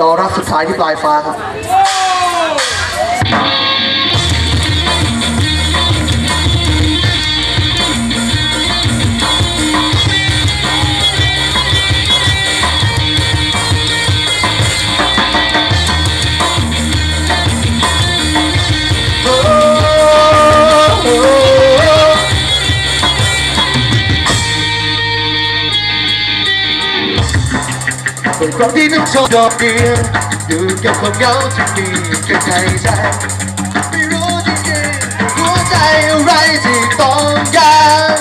รอรับสุดท้ายที่ปลายฟ้าครับ เป็นความที่น้ำชมดอกเดียวอยู่กับความเหงาที่มีกันในใจไม่รู้จริงๆหัวใจอะไรที่ต้องการ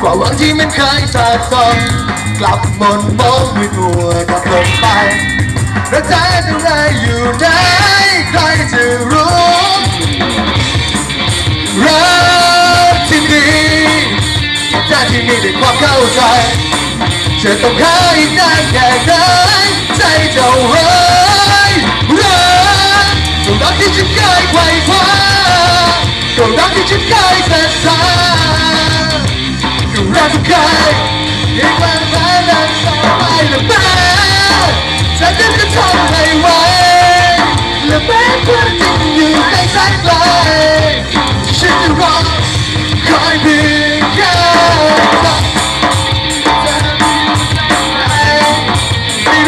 ควาวังที่มันเคยสะสมกลับหมนมองมืดมัวกับลมไปรักแท้จะไรอยู่ไหนใครจะรู้รักที่มีใจที่มีแต่ความเข้าใจ จะต้องหาอีกนานแค่ไหนใจเจ้าเฮ้ยรักก็รักที่ฉันเคยไขว่คว้าก็รักที่ฉันเคยศรัทธาก็รักที่เคยอีกวันแม้นานต่อไปและแม้ฉันยันจะทำให้ไหวแ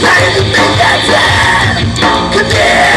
I'm you think that's it? Could